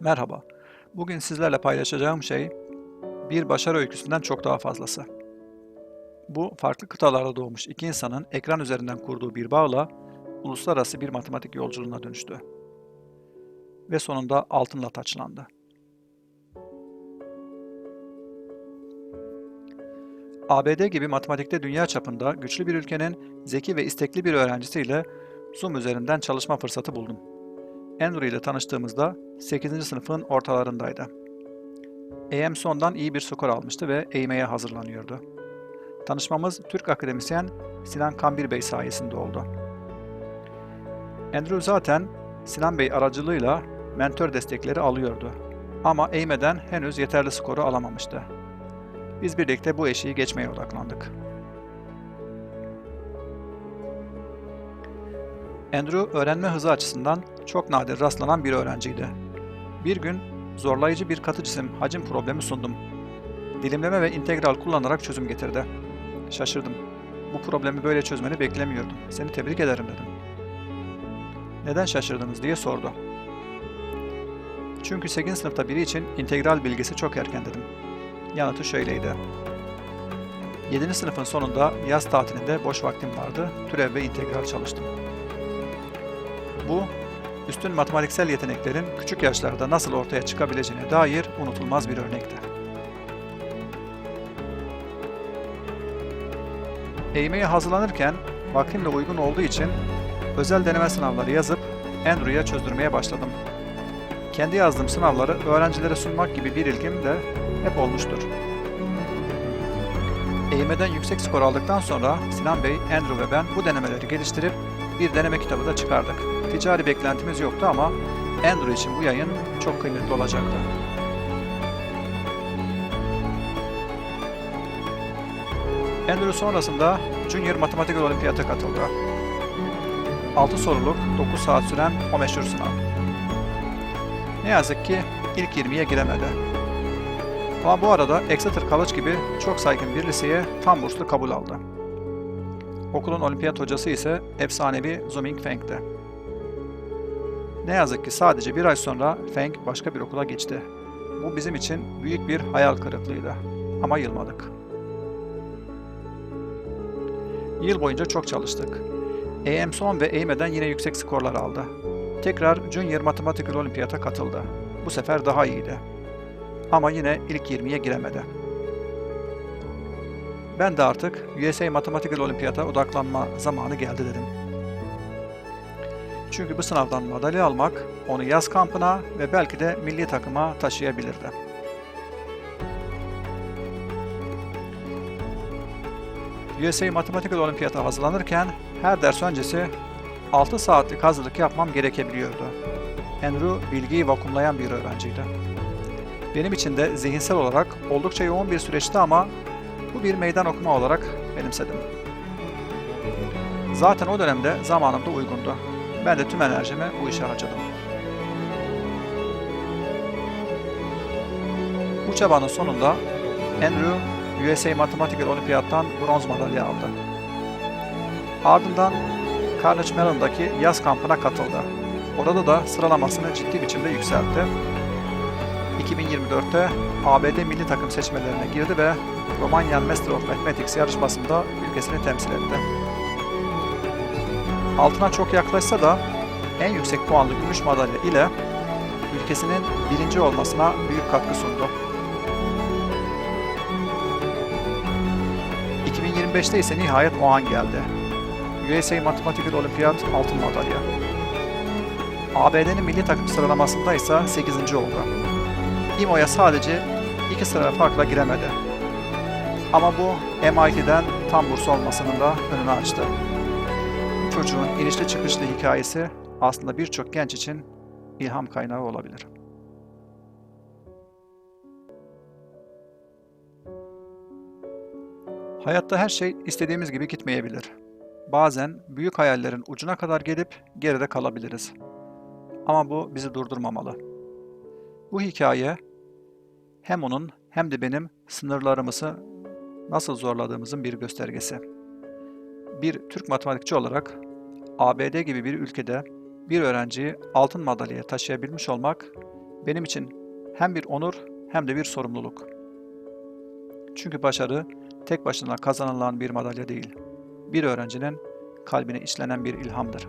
Merhaba. Bugün sizlerle paylaşacağım şey bir başarı öyküsünden çok daha fazlası. Bu farklı kıtalarda doğmuş iki insanın ekran üzerinden kurduğu bir bağla uluslararası bir matematik yolculuğuna dönüştü. Ve sonunda altınla taçlandı. ABD gibi matematikte dünya çapında güçlü bir ülkenin zeki ve istekli bir öğrencisiyle Zoom üzerinden çalışma fırsatı buldum. Andrew ile tanıştığımızda 8. sınıfın ortalarındaydı. EM sondan iyi bir skor almıştı ve eğmeye hazırlanıyordu. Tanışmamız Türk akademisyen Sinan Kambir Bey sayesinde oldu. Andrew zaten Sinan Bey aracılığıyla mentor destekleri alıyordu. Ama eğmeden henüz yeterli skoru alamamıştı. Biz birlikte bu eşiği geçmeye odaklandık. Andrew öğrenme hızı açısından çok nadir rastlanan bir öğrenciydi. Bir gün zorlayıcı bir katı cisim hacim problemi sundum. Dilimleme ve integral kullanarak çözüm getirdi. Şaşırdım. Bu problemi böyle çözmeni beklemiyordum. Seni tebrik ederim dedim. Neden şaşırdınız diye sordu. Çünkü 8. sınıfta biri için integral bilgisi çok erken dedim. Yanıtı şöyleydi. 7. sınıfın sonunda yaz tatilinde boş vaktim vardı, türev ve integral çalıştım. Bu, üstün matematiksel yeteneklerin küçük yaşlarda nasıl ortaya çıkabileceğine dair unutulmaz bir örnekti. Eğmeye hazırlanırken vaktimle uygun olduğu için özel deneme sınavları yazıp Andrew'ya çözdürmeye başladım. Kendi yazdığım sınavları öğrencilere sunmak gibi bir ilgim de hep olmuştur. Eğmeden yüksek skor aldıktan sonra Sinan Bey, Andrew ve ben bu denemeleri geliştirip bir deneme kitabı da çıkardık. Ticari beklentimiz yoktu ama Andrew için bu yayın çok kıymetli olacaktı. Andrew sonrasında Junior Matematik Olimpiyata katıldı. 6 soruluk, 9 saat süren o meşhur sınav. Ne yazık ki ilk 20'ye giremedi. Ama bu arada Exeter College gibi çok saygın bir liseye tam burslu kabul aldı. Okulun olimpiyat hocası ise efsanevi Zuming Feng'di. Ne yazık ki sadece bir ay sonra Feng başka bir okula geçti. Bu bizim için büyük bir hayal kırıklığıydı. Ama yılmadık. Yıl boyunca çok çalıştık. EM son ve eğmeden yine yüksek skorlar aldı. Tekrar Junior Matematik Olimpiyata katıldı. Bu sefer daha iyiydi. Ama yine ilk 20'ye giremedi. Ben de artık USA Matematik Olimpiyata odaklanma zamanı geldi dedim. Çünkü bu sınavdan madalya almak onu yaz kampına ve belki de milli takıma taşıyabilirdi. USA Matematik Olimpiyata hazırlanırken her ders öncesi 6 saatlik hazırlık yapmam gerekebiliyordu. Andrew bilgiyi vakumlayan bir öğrenciydi. Benim için de zihinsel olarak oldukça yoğun bir süreçti ama bu bir meydan okuma olarak benimsedim. Zaten o dönemde zamanım da uygundu. Ben de tüm enerjimi bu işe harcadım. Bu çabanın sonunda Andrew USA Matematik Olimpiyattan bronz madalya aldı. Ardından Carnegie Mellon'daki yaz kampına katıldı. Orada da sıralamasını ciddi biçimde yükseltti. 2024'te ABD milli takım seçmelerine girdi ve Romanian Master of Mathematics yarışmasında ülkesini temsil etti. Altına çok yaklaşsa da en yüksek puanlı gümüş madalya ile ülkesinin birinci olmasına büyük katkı sundu. 2025'te ise nihayet o an geldi. USA Mathematical Olimpiyat altın madalya. ABD'nin milli takım sıralamasında ise 8. oldu. IMO'ya sadece 2 sıra farkla giremedi. Ama bu MIT'den tam burs olmasının da önünü açtı. Çocuğun inişli çıkışlı hikayesi aslında birçok genç için ilham kaynağı olabilir. Hayatta her şey istediğimiz gibi gitmeyebilir. Bazen büyük hayallerin ucuna kadar gelip geride kalabiliriz. Ama bu bizi durdurmamalı. Bu hikaye hem onun hem de benim sınırlarımızı nasıl zorladığımızın bir göstergesi. Bir Türk matematikçi olarak ABD gibi bir ülkede bir öğrenciyi altın madalyaya taşıyabilmiş olmak benim için hem bir onur hem de bir sorumluluk. Çünkü başarı tek başına kazanılan bir madalya değil. Bir öğrencinin kalbine işlenen bir ilhamdır.